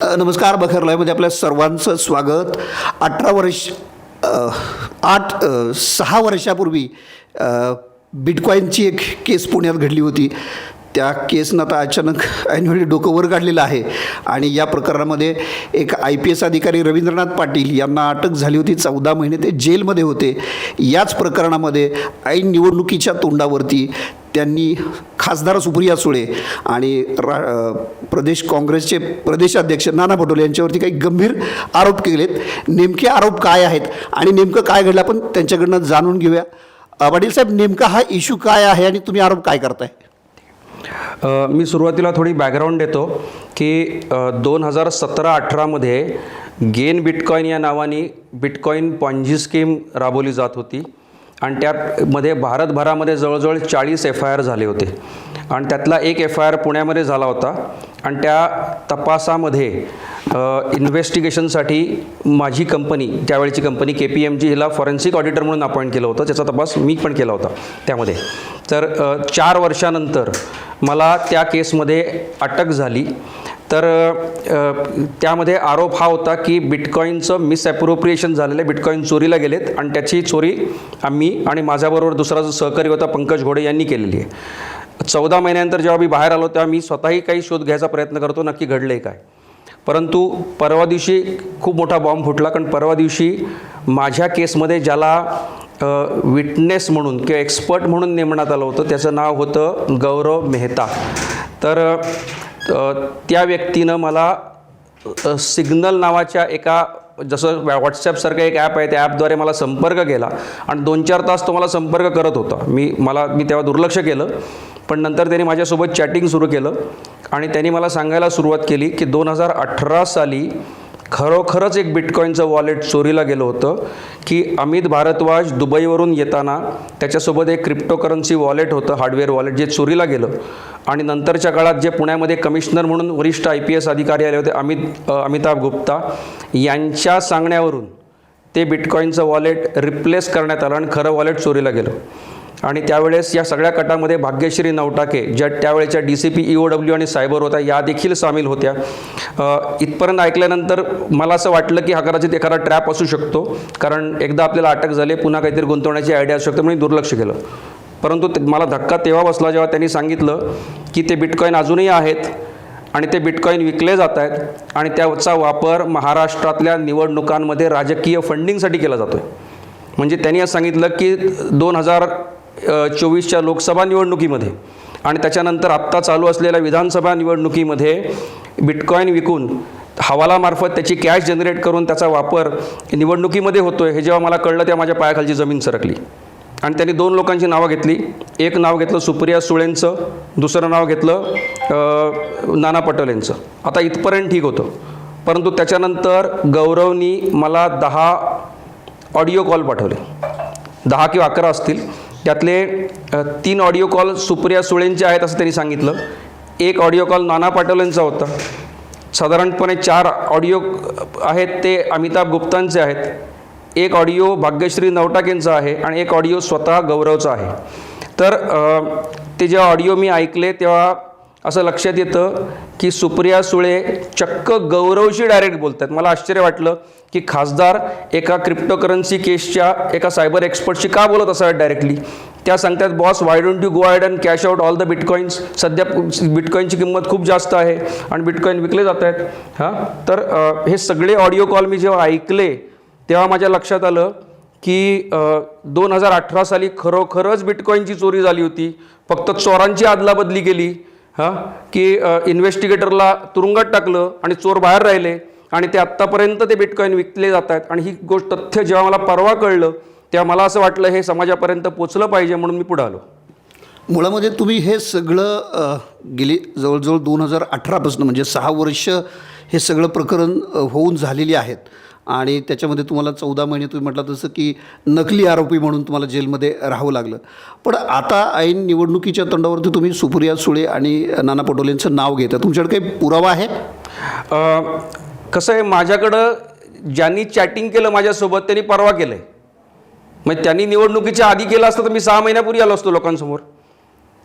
नमस्कार नमस्कार बखरलायमध्ये आपल्या सर्वांचं स्वागत. अठरा वर्ष आठ सहा वर्षापूर्वी बिटकॉईनची एक केस पुण्यात घडली होती. त्या केसनं आता अचानक ऐनवेळी डोकं वर काढलेलं आहे. आणि या प्रकरणामध्ये एक आय पी एस अधिकारी रवींद्रनाथ पाटील यांना अटक झाली होती. चौदा महिने ते जेलमध्ये होते. याच प्रकरणामध्ये ऐन निवडणुकीच्या तोंडावरती त्यांनी खासदार सुप्रिया सुळे आणि रा प्रदेश काँग्रेसचे प्रदेशाध्यक्ष नाना पटोले यांच्यावरती काही गंभीर आरोप केलेत. नेमके आरोप काय आहेत आणि नेमकं काय घडलं आपण त्यांच्याकडनं जाणून घेऊया. अ, पाटील साहेब नेमका हा इश्यू काय आहे आणि तुम्ही आरोप काय करताय? मी सुरुवातीला थोडी बॅकग्राऊंड देतो की दोन हजार सतरा अठरामध्ये गेन बिटकॉईन या नावाने बिटकॉईन पॉन्जी स्कीम राबवली जात होती. आणि त्यामध्ये भारतभरामध्ये जवळजवळ चाळीस एफ आय आर झाले होते. आणि त्यातला एक एफ आय आर पुण्यामध्ये झाला होता. आणि त्या तपासामध्ये इन्व्हेस्टिगेशनसाठी माझी कंपनी त्यावेळची company K P M G हिला फॉरेन्सिक ऑडिटर म्हणून अपॉइंट केलं होतं. त्याचा तपास मी पण केला होता त्यामध्ये. तर चार वर्षानंतर मला त्या केसमध्ये अटक झाली. तर त्यामध्ये आरोप हा होता की बिटकॉईनचं मिसॲप्रोप्रिएशन झालेलं आहे. बिटकॉईन चोरीला गेलेत आणि त्याची चोरी आम्ही आणि माझ्याबरोबर दुसरा जो सहकारी होता पंकज घोडे यांनी केलेली आहे. चौदा महिन्यानंतर जेव्हा मी बाहेर आलो तेव्हा मी स्वतःही काही शोध घ्यायचा प्रयत्न करतो नक्की घडलं आहे काय. परंतु परवा दिवशी खूप मोठा बॉम्ब फुटला कारण परवा दिवशी माझ्या केसमध्ये ज्याला विटनेस म्हणून किंवा एक्सपर्ट म्हणून नेमण्यात आलं होतं त्याचं नाव होतं गौरव मेहता. तर त्या व्यक्तीनं मला सिग्नल नावाच्या एका जसं व्हॉट्सॲपसारखं एक ॲप आहे त्या ॲपद्वारे मला संपर्क केला. आणि दोन चार तास तो मला संपर्क करत होता. मी मला मी तेव्हा दुर्लक्ष केलं. पण नंतर त्यांनी माझ्यासोबत चॅटिंग सुरू केलं. आणि त्यांनी मला सांगायला सुरुवात केली की दोन हजार अठरा साली खरोखरच एक बिटकॉईनचं वॉलेट चोरीला गेलं होतं की अमित भारद्वाज दुबईवरून येताना त्याच्यासोबत एक क्रिप्टोकरन्सी वॉलेट होतं हार्डवेअर वॉलेट जे चोरीला गेलं. आणि नंतरच्या काळात जे पुण्यामध्ये कमिशनर म्हणून वरिष्ठ आय पी एस अधिकारी आले होते अमित अमिताभ गुप्ता यांच्या सांगण्यावरून ते बिटकॉईनचं वॉलेट रिप्लेस करण्यात आलं आणि खरं वॉलेट चोरीला गेलं. आणि त्यावेळेस या सगळ्या कटामध्ये भाग्यश्री नवटाके ज्या त्यावेळेच्या D C P E O W आणि सायबर होत्या या देखील सामील होत्या. इथपर्यंत ऐकल्यानंतर मला असं वाटलं की हा कदाचित एखादा ट्रॅप असू शकतो कारण एकदा आपल्याला अटक झाली पुन्हा काहीतरी गुंतवण्याची आयडिया असू शकते म्हणून दुर्लक्ष केलं. परंतु ते- मला धक्का तेव्हा बसला जेव्हा त्यांनी सांगितलं की ते बिटकॉईन अजूनही आहेत आणि ते बिटकॉईन विकले जात आहेत आणि त्याचा वापर महाराष्ट्रातल्या निवडणुकांमध्ये राजकीय फंडिंगसाठी केला जातो आहे म्हणजे त्यांनी असं सांगितलं की दोन हजार चोवीसच्या लोकसभा निवडणुकीमध्ये आणि त्याच्यानंतर आत्ता चालू असलेल्या विधानसभा निवडणुकीमध्ये बिटकॉईन विकून हवालामार्फत त्याची कॅश जनरेट करून त्याचा वापर निवडणुकीमध्ये होतो आहे हे जेव्हा मला कळलं तेव्हा माझ्या पायाखालची जमीन सरकली. आणि त्यांनी दोन लोकांची नावं घेतली. एक नाव घेतलं सुप्रिया सुळेंचं दुसरं नाव घेतलं नाना पटोलेंचं. आता इथपर्यंत ठीक होतं. परंतु त्याच्यानंतर गौरवनी मला दहा ऑडिओ कॉल पाठवले. दहा किंवा अकरा असतील. त्यातले तीन ऑडिओ कॉल सुप्रिया सुळेंचे आहेत असं त्यांनी सांगितलं. एक ऑडिओ कॉल नाना पाटोलेंचा होता. साधारणपणे चार ऑडिओ आहेत ते अमिताभ गुप्तांचे आहेत. एक ऑडिओ भाग्यश्री नवटाकेंचा आहे आणि एक ऑडिओ स्वतः गौरवचा आहे. तर ते जेव्हा ऑडिओ मी ऐकले तेव्हा असं लक्षात येतं की सुप्रिया सुळे चक्क गौरवशी डायरेक्ट बोलतात. मला आश्चर्य वाटलं की खासदार एका क्रिप्टोकरन्सी केसच्या एका सायबर एक्सपर्टशी का बोलत असाव्यात डायरेक्टली त्या सांगतात boss why don't you go ahead and cash out all the bitcoins सध्या बिटकॉईनची किंमत खूप जास्त आहे आणि बिटकॉईन विकले जात आहेत. हां? तर हे सगळे ऑडिओ कॉल मी जेव्हा ऐकले तेव्हा माझ्या लक्षात आलं की दोन हजार अठरा साली खरोखरच बिटकॉईनची चोरी झाली होती. फक्त चोरांची आदलाबदली केली. हां? की इन्व्हेस्टिगेटरला तुरुंगात टाकलं आणि चोर बाहेर राहिले आणि ते आत्तापर्यंत ते बिटकॉईन विकले जात आहेत. आणि ही गोष्ट तथ्य जेव्हा मला परवा कळलं तेव्हा मला असं वाटलं हे समाजापर्यंत पोचलं पाहिजे म्हणून मी पुढे आलो. मुळामध्ये तुम्ही हे सगळं गेली जवळजवळ दोन हजार अठरापासून म्हणजे सहा वर्ष हे सगळं प्रकरण होऊन झालेली आहेत. आणि त्याच्यामध्ये तुम्हाला चौदा महिने तुम्ही म्हटलं तसं की नकली आरोपी म्हणून तुम्हाला जेलमध्ये राहावं लागलं. पण आता ऐन निवडणुकीच्या तोंडावरती तुम्ही सुप्रिया सुळे आणि नाना पटोलेंचं नाव घेता. तुमच्याकडे काही पुरावा आहे? कसं आहे माझ्याकडं ज्यांनी चॅटिंग केलं माझ्यासोबत त्यांनी परवा केलं आहे म्हणजे मग त्यांनी निवडणुकीच्या आधी केलं असतं तर मी सहा महिन्यापूर्वी आलो असतो लोकांसमोर.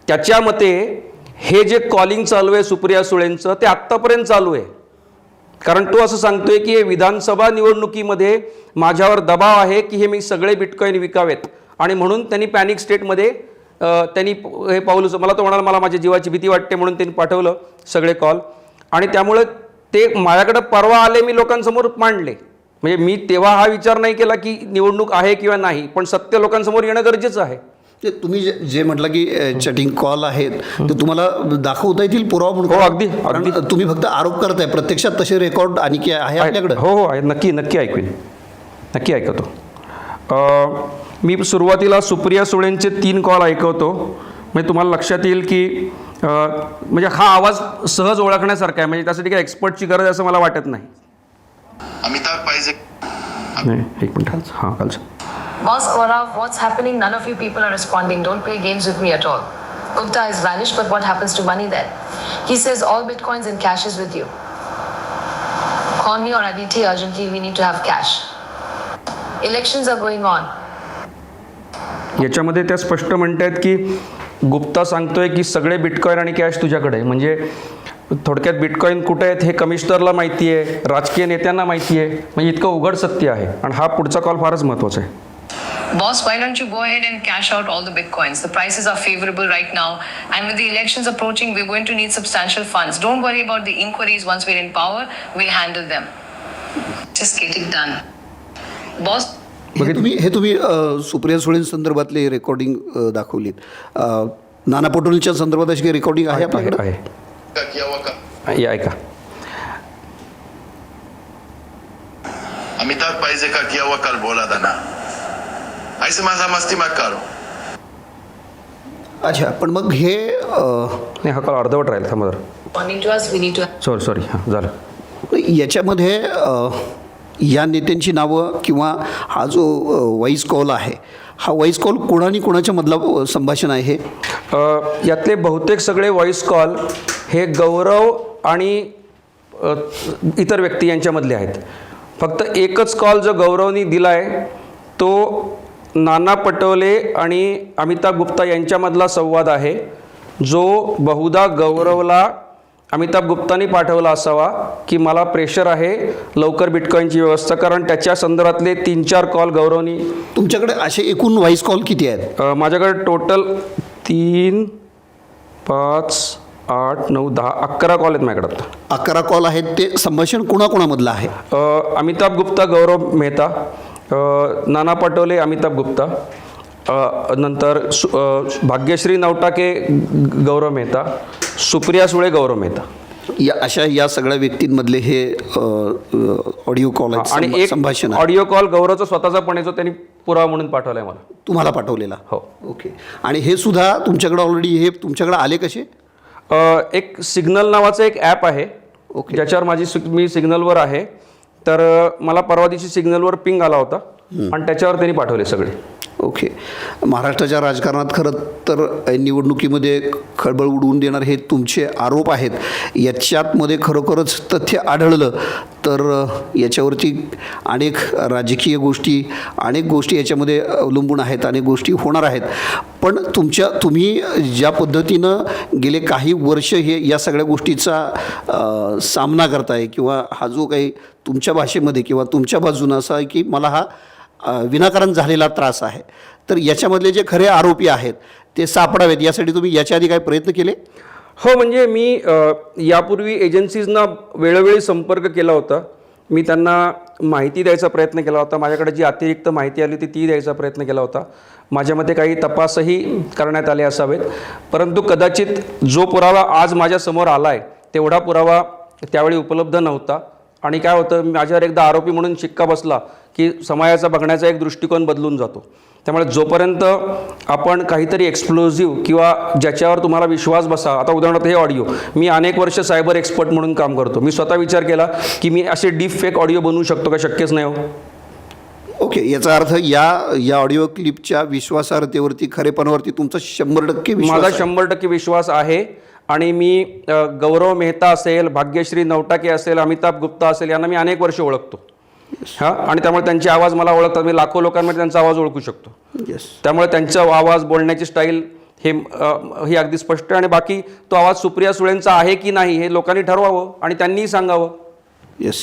त्याच्या मते हे जे कॉलिंग चालू आहे सुप्रिया सुळेंचं ते आत्तापर्यंत चालू आहे. कारण तो असं सांगतोय की हे विधानसभा निवडणुकीमध्ये माझ्यावर दबाव आहे की हे मी सगळे बिटकॉईन विकावेत. आणि म्हणून त्यांनी पॅनिक स्टेटमध्ये त्यांनी हे पाऊल मला तो म्हणाला मला माझ्या जीवाची भीती वाटते म्हणून त्यांनी पाठवलं सगळे कॉल आणि त्यामुळे ते माझ्याकडं परवा आले मी लोकांसमोर मांडले. म्हणजे मी तेव्हा हा विचार नाही केला की निवडणूक आहे किंवा नाही पण सत्य लोकांसमोर येणं गरजेचं आहे. ते तुम्ही जे जे म्हटलं की चॅटिंग कॉल आहेत ते तुम्हाला दाखवता येतील पुरावा म्हणून? हो, अगदी, कारण तुम्ही फक्त आरोप करताय. प्रत्यक्षात तसे रेकॉर्ड आणि की आहे आपल्याकडे. हो हो आहे नक्की नक्की ऐकवीन नक्की ऐकवतो अ, मी सुरुवातीला सुप्रिया सुळेंचे तीन कॉल ऐकवतो. म्हणजे तुम्हाला लक्षात येईल की अ, म्हणजे हा आवाज सहज ओळखण्यासारखा आहे. म्हणजे त्यासाठी काही एक्सपर्टची गरज आहे असं मला वाटत नाही. अमिताभ पाहिजे. नाही एक मिनिट. हां कालचं Boss, Orav, what's happening? None of you people are responding. Don't play games with me at all. Gupta is vanished, but what happens to money then? He says all bitcoins and cash is with you. Call me or Aditi urgently. We need to have cash. Elections are going on. याच्यामध्ये त्या स्पष्ट म्हणतायत की गुप्ता सांगतोय की सगळे bitcoin आणि cash तुझ्याकडे म्हणजे थोडक्यात बिटकॉईन कुठे आहेत हे कमिशनरला माहिती आहे राजकीय नेत्यांना माहिती आहे म्हणजे इतकं उघड सत्य आहे आणि हा पुढचा कॉल फारच महत्त्वाचा आहे Boss, why don't you go ahead and cash out all the bitcoins? The prices are favorable right now, and with the elections approaching, we're going to need substantial funds. Don't worry about the inquiries once we're in power, we'll handle them. Just get it done. Boss, हे तुम्ही हे तुम्ही अ, सुप्रिया सुळे संदर्भातले recording अ, दाखवलीत अ, नाना पटोलेच्या संदर्भात अशी काही recording आहे आपल्याकडे आहे का किया हुआ का हे ऐका अमिताभ पाहिजे का किया हुआ कल बोला था ना ऐसे माझा मस्ती मत करो। अच्छा पण मग हे नाही हा कॉल अर्धवट राहील to सॉरी सॉरी हां झालं. याच्यामध्ये या नेत्यांची नावं किंवा हा जो व्हॉइस कॉल आहे हा व्हॉइस कॉल कोणानी कोणाच्या मधला संभाषण आहे यातले बहुतेक सगळे व्हॉइस कॉल हे गौरव आणि इतर व्यक्ती यांच्यामधले आहेत. फक्त एकच कॉल जो गौरवनी दिला आहे तो नाना पटोले आणि अमिताभ गुप्ता यांच्यामधला संवाद आहे जो बहुधा गौरवला अमिताभ गुप्तानी पाठवला असावा की मला प्रेशर आहे लवकर बिटकॉईनची व्यवस्था कारण त्याच्या संदर्भातले तीन चार कॉल गौरवनी तुमच्याकडे असे एकूण व्हॉइस कॉल किती आहेत? माझ्याकडे टोटल तीन पाच आठ नऊ दहा अकरा कॉल आहेत माझ्याकडे. अकरा कॉल आहेत ते संभाषण कोणाकोणामधलं आहे? अमिताभ गुप्ता गौरव मेहता. नाना पटोले अमिताभ गुप्ता नंतर सु भाग्यश्री नवटाके गौरव मेहता सुप्रिया सुळे गौरव मेहता. या अशा या सगळ्या व्यक्तींमधले हे ऑडिओ कॉल आणि एक संभाषण. ऑडिओ कॉल गौरवचा स्वतःचा पण जो त्यांनी पुरावा म्हणून पाठवला आहे मला. तुम्हाला पाठवलेला? हो. ओके. आणि हे सुद्धा तुमच्याकडे ऑलरेडी हे तुमच्याकडे आले कसे? एक सिग्नल नावाचं एक ॲप आहे ओके. ज्याच्यावर माझी मी सिग्नलवर आहे. तर मला परवा दिवशी सिग्नलवर पिंग आला होता. आणि त्याच्यावर त्यांनी पाठवले सगळे. ओके. महाराष्ट्राच्या राजकारणात खरं तर निवडणुकीमध्ये खळबळ उडवून देणार हे तुमचे आरोप आहेत. याच्यातमध्ये खरोखरच तथ्य आढळलं तर याच्यावरती अनेक राजकीय गोष्टी अनेक गोष्टी याच्यामध्ये अवलंबून आहेत अनेक गोष्टी होणार आहेत. पण तुमच्या तुम्ही ज्या पद्धतीनं गेले काही वर्ष हे या सगळ्या गोष्टीचा सामना करताय किंवा हा जो काही तुमच्या भाषेमध्ये किंवा तुमच्या बाजूनं असा आहे की मला हा विनाकारण झालेला त्रास आहे. तर याच्यामधले जे खरे आरोपी आहेत ते सापडावेत यासाठी तुम्ही याच्या आधी काय प्रयत्न केले? हो म्हणजे मी यापूर्वी एजन्सीजना वेळोवेळी संपर्क केला होता. मी त्यांना माहिती द्यायचा प्रयत्न केला होता. माझ्याकडे जी अतिरिक्त माहिती आली होती ती द्यायचा प्रयत्न केला होता. माझ्यामध्ये काही तपासही करण्यात आले असावेत. परंतु कदाचित जो पुरावा आज माझ्यासमोर आला आहे तेवढा पुरावा त्यावेळी उपलब्ध नव्हता. आणि काय होतं माझ्यावर एकदा आरोपी म्हणून शिक्का बसला की समाजाचा बघण्याचा एक दृष्टिकोन बदलून जातो. त्यामुळे जोपर्यंत आपण काहीतरी एक्सप्लोजिव्ह किंवा ज्याच्यावर तुम्हाला विश्वास बसा आता उदाहरणार्थ हे ऑडिओ मी अनेक वर्ष सायबर एक्सपर्ट म्हणून काम करतो. मी स्वतः विचार केला की मी असे डीप फेक ऑडिओ बनवू शकतो का? शक्यच नाही हो. ओके याचा अर्थ या या ऑडिओ क्लिपच्या विश्वासार्हतेवरती खरेपणावरती तुमचा शंभर टक्के माझा. शंभर टक्के विश्वास आहे. आणि मी गौरव मेहता असेल भाग्यश्री नवटाके असेल अमिताभ गुप्ता असेल यांना मी अनेक वर्ष ओळखतो. हां आणि त्यामुळे त्यांचे आवाज मला ओळखतात. मी लाखो लोकांमध्ये त्यांचा आवाज ओळखू शकतो. Yes. त्यामुळे त्यांचा आवाज बोलण्याची स्टाईल हे ही अगदी स्पष्ट आहे. आणि बाकी तो आवाज सुप्रिया सुळेंचा आहे की नाही हे लोकांनी ठरवावं आणि त्यांनीही सांगावं. येस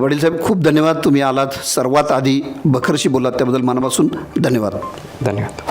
वडील साहेब खूप धन्यवाद. तुम्ही आलात सर्वात आधी बखरशी बोलात त्याबद्दल मनापासून धन्यवाद. धन्यवाद.